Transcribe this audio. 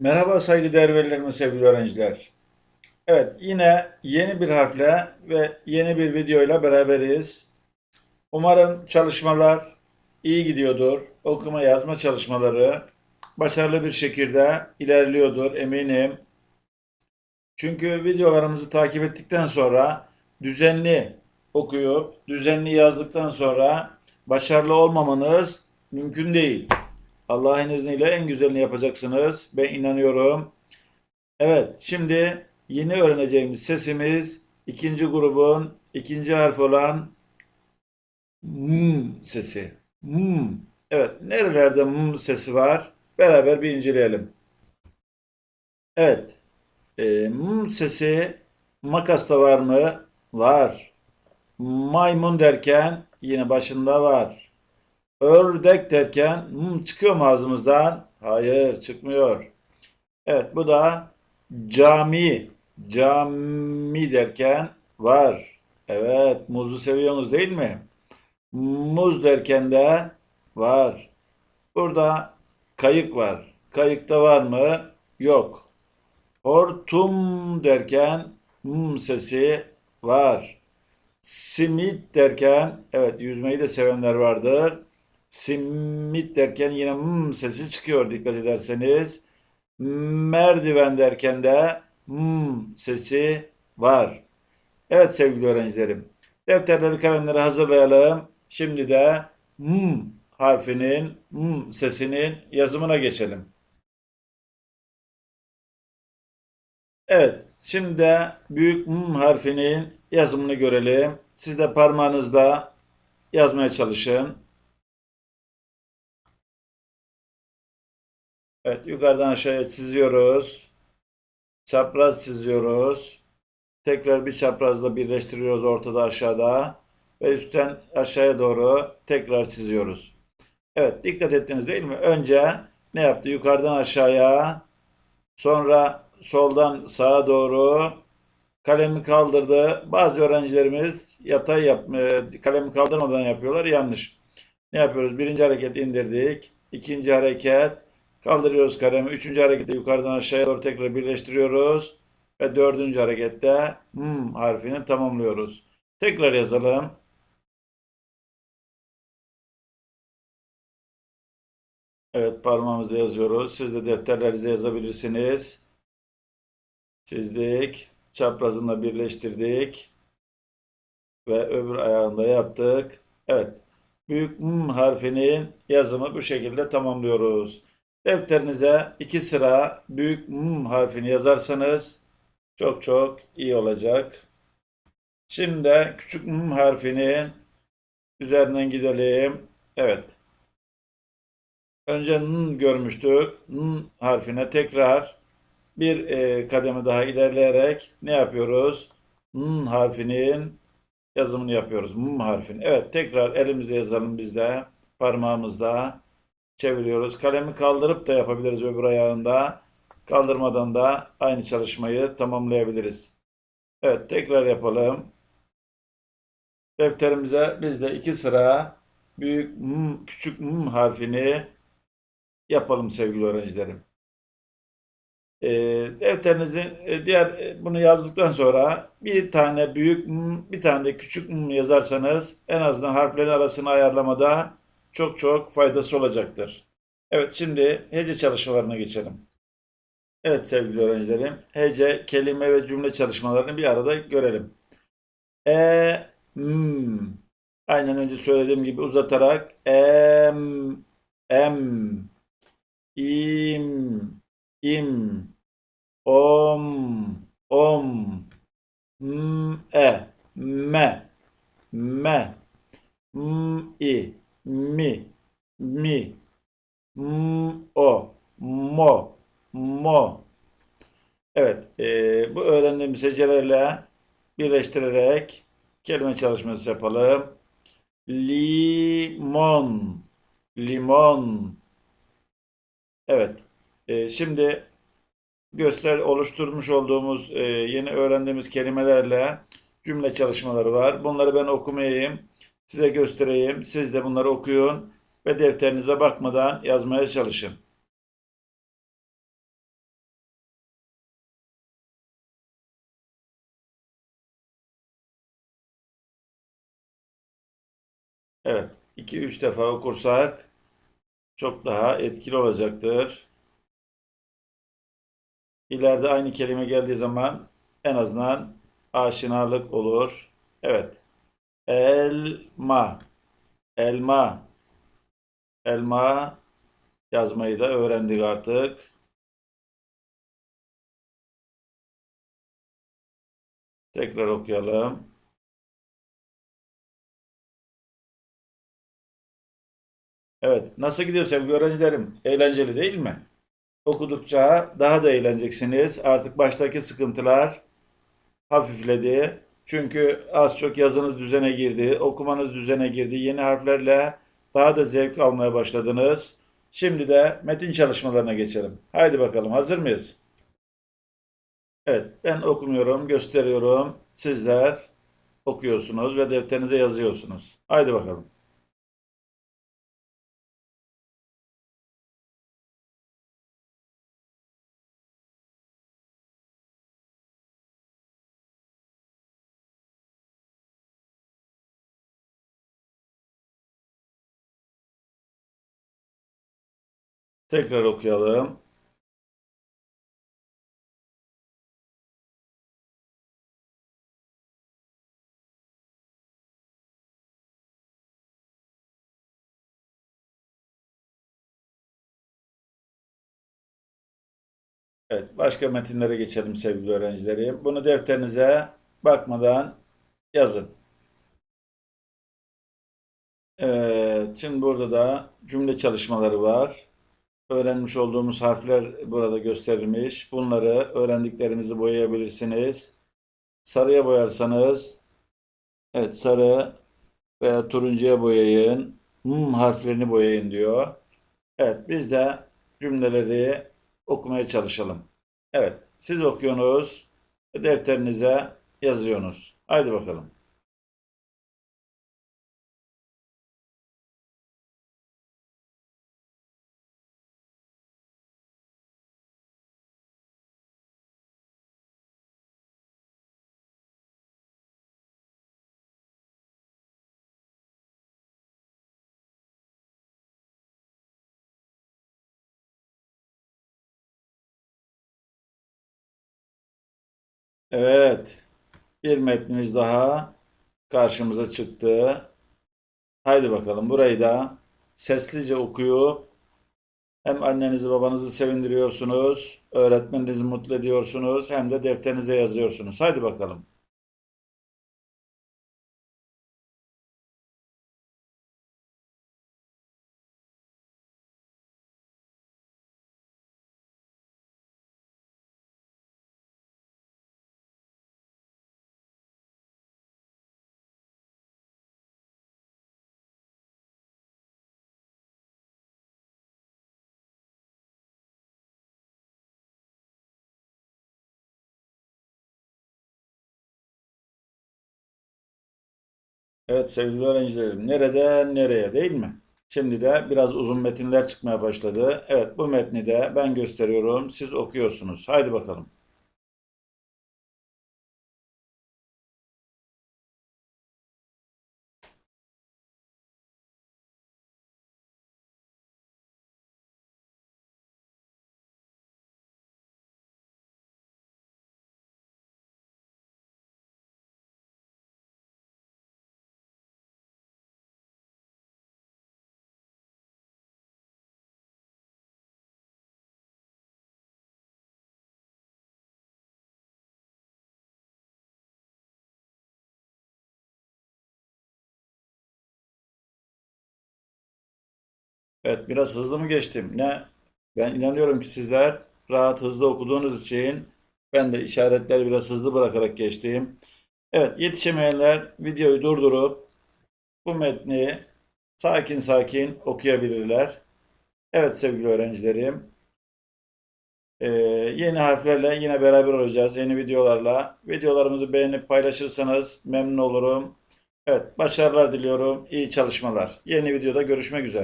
Merhaba saygıdeğer velilerim ve sevgili öğrenciler. Evet yine yeni bir harfle ve yeni bir videoyla beraberiz. Umarım çalışmalar iyi gidiyordur. Okuma yazma çalışmaları başarılı bir şekilde ilerliyordur eminim. Çünkü videolarımızı takip ettikten sonra düzenli okuyup düzenli yazdıktan sonra başarılı olmamanız mümkün değil. Allah'ın izniyle en güzelini yapacaksınız. Ben inanıyorum. Evet, şimdi yeni öğreneceğimiz sesimiz ikinci grubun ikinci harfi olan M sesi. M. Evet, nerelerde M sesi var? Beraber bir inceleyelim. Evet, e, M sesi makasta var mı? Var. Maymun derken yine başında var. Ördek derken hmm, çıkıyor mu ağzımızdan? Hayır çıkmıyor. Evet bu da cami. Cami derken var. Evet muzu seviyorsunuz değil mi? Muz derken de var. Burada kayık var. Kayıkta var mı? Yok. Hortum derken hmm sesi var. Simit derken evet yüzmeyi de sevenler vardır. Simit derken yine hmm sesi çıkıyor dikkat ederseniz. Merdiven derken de hmm sesi var. Evet sevgili öğrencilerim. Defterleri kalemleri hazırlayalım. Şimdi de hmm harfinin hmm sesinin yazımına geçelim. Evet, şimdi de büyük M harfinin yazımını görelim. Siz de parmağınızla yazmaya çalışın. Evet, yukarıdan aşağıya çiziyoruz. Çapraz çiziyoruz. Tekrar bir çaprazla birleştiriyoruz ortada aşağıda. Ve üstten aşağıya doğru tekrar çiziyoruz. Evet, dikkat ettiniz değil mi? Önce ne yaptı? Yukarıdan aşağıya, sonra soldan sağa doğru kalemi kaldırdı. Bazı öğrencilerimiz yatay yap, e, kalemi kaldırmadan yapıyorlar. Yanlış. Ne yapıyoruz? Birinci hareket indirdik. İkinci hareket kaldırıyoruz kalemi. Üçüncü harekette yukarıdan aşağıya doğru tekrar birleştiriyoruz. Ve dördüncü harekette hmm harfini tamamlıyoruz. Tekrar yazalım. Evet parmağımızla yazıyoruz. Siz de defterlerinize yazabilirsiniz. Çizdik. Çaprazını birleştirdik. Ve öbür ayağını da yaptık. Evet. Büyük M harfinin yazımı bu şekilde tamamlıyoruz. Defterinize iki sıra büyük M harfini yazarsanız çok çok iyi olacak. Şimdi küçük M harfinin üzerinden gidelim. Evet. Önce N görmüştük. N harfine tekrar bir e, kademe daha ilerleyerek ne yapıyoruz? N harfinin yazımını yapıyoruz. M harfini. Evet tekrar elimizde yazalım biz de. Parmağımızda çeviriyoruz. Kalemi kaldırıp da yapabiliriz öbür ayağında. Kaldırmadan da aynı çalışmayı tamamlayabiliriz. Evet tekrar yapalım. Defterimize biz de iki sıra büyük M, küçük M harfini yapalım sevgili öğrencilerim. E, defterinizi e, diğer e, bunu yazdıktan sonra bir tane büyük M, bir tane de küçük M yazarsanız en azından harflerin arasını ayarlamada çok çok faydası olacaktır. Evet şimdi hece çalışmalarına geçelim. Evet sevgili öğrencilerim hece, kelime ve cümle çalışmalarını bir arada görelim. E, m. Aynen önce söylediğim gibi uzatarak em, em, im, im, om, om, m, e, me, me, m, i, mi, mi, m, o, mo, mo. Evet, e, bu öğrendiğimiz hecelerle birleştirerek kelime çalışması yapalım. Limon, limon. Evet, e, şimdi göster oluşturmuş olduğumuz e, yeni öğrendiğimiz kelimelerle cümle çalışmaları var. Bunları ben okumayayım, size göstereyim. Siz de bunları okuyun ve defterinize bakmadan yazmaya çalışın. Evet, 2-3 defa okursak çok daha etkili olacaktır. İleride aynı kelime geldiği zaman en azından aşinalık olur. Evet. Elma. Elma. Elma yazmayı da öğrendik artık. Tekrar okuyalım. Evet, nasıl gidiyor sevgili öğrencilerim? Eğlenceli değil mi? Okudukça daha da eğleneceksiniz. Artık baştaki sıkıntılar hafifledi. Çünkü az çok yazınız düzene girdi, okumanız düzene girdi. Yeni harflerle daha da zevk almaya başladınız. Şimdi de metin çalışmalarına geçelim. Haydi bakalım, hazır mıyız? Evet, ben okumuyorum, gösteriyorum. Sizler okuyorsunuz ve defterinize yazıyorsunuz. Haydi bakalım. Tekrar okuyalım. Evet, başka metinlere geçelim sevgili öğrencilerim. Bunu defterinize bakmadan yazın. Evet, şimdi burada da cümle çalışmaları var. Öğrenmiş olduğumuz harfler burada gösterilmiş. Bunları öğrendiklerimizi boyayabilirsiniz. Sarıya boyarsanız, evet sarı veya turuncuya boyayın. Hmm harflerini boyayın diyor. Evet, biz de cümleleri okumaya çalışalım. Evet, siz okuyorsunuz, defterinize yazıyorsunuz. Haydi bakalım. Evet, bir metnimiz daha karşımıza çıktı. Haydi bakalım burayı da seslice okuyup hem annenizi babanızı sevindiriyorsunuz, öğretmeninizi mutlu ediyorsunuz hem de defterinize yazıyorsunuz. Haydi bakalım. Evet sevgili öğrencilerim, nereden nereye değil mi? Şimdi de biraz uzun metinler çıkmaya başladı. Evet bu metni de ben gösteriyorum, siz okuyorsunuz. Haydi bakalım. Evet biraz hızlı mı geçtim? Ne? Ben inanıyorum ki sizler rahat hızlı okuduğunuz için ben de işaretleri biraz hızlı bırakarak geçtim. Evet yetişemeyenler videoyu durdurup bu metni sakin sakin okuyabilirler. Evet sevgili öğrencilerim. Ee, yeni harflerle yine beraber olacağız. Yeni videolarla. Videolarımızı beğenip paylaşırsanız memnun olurum. Evet başarılar diliyorum. İyi çalışmalar. Yeni videoda görüşmek üzere.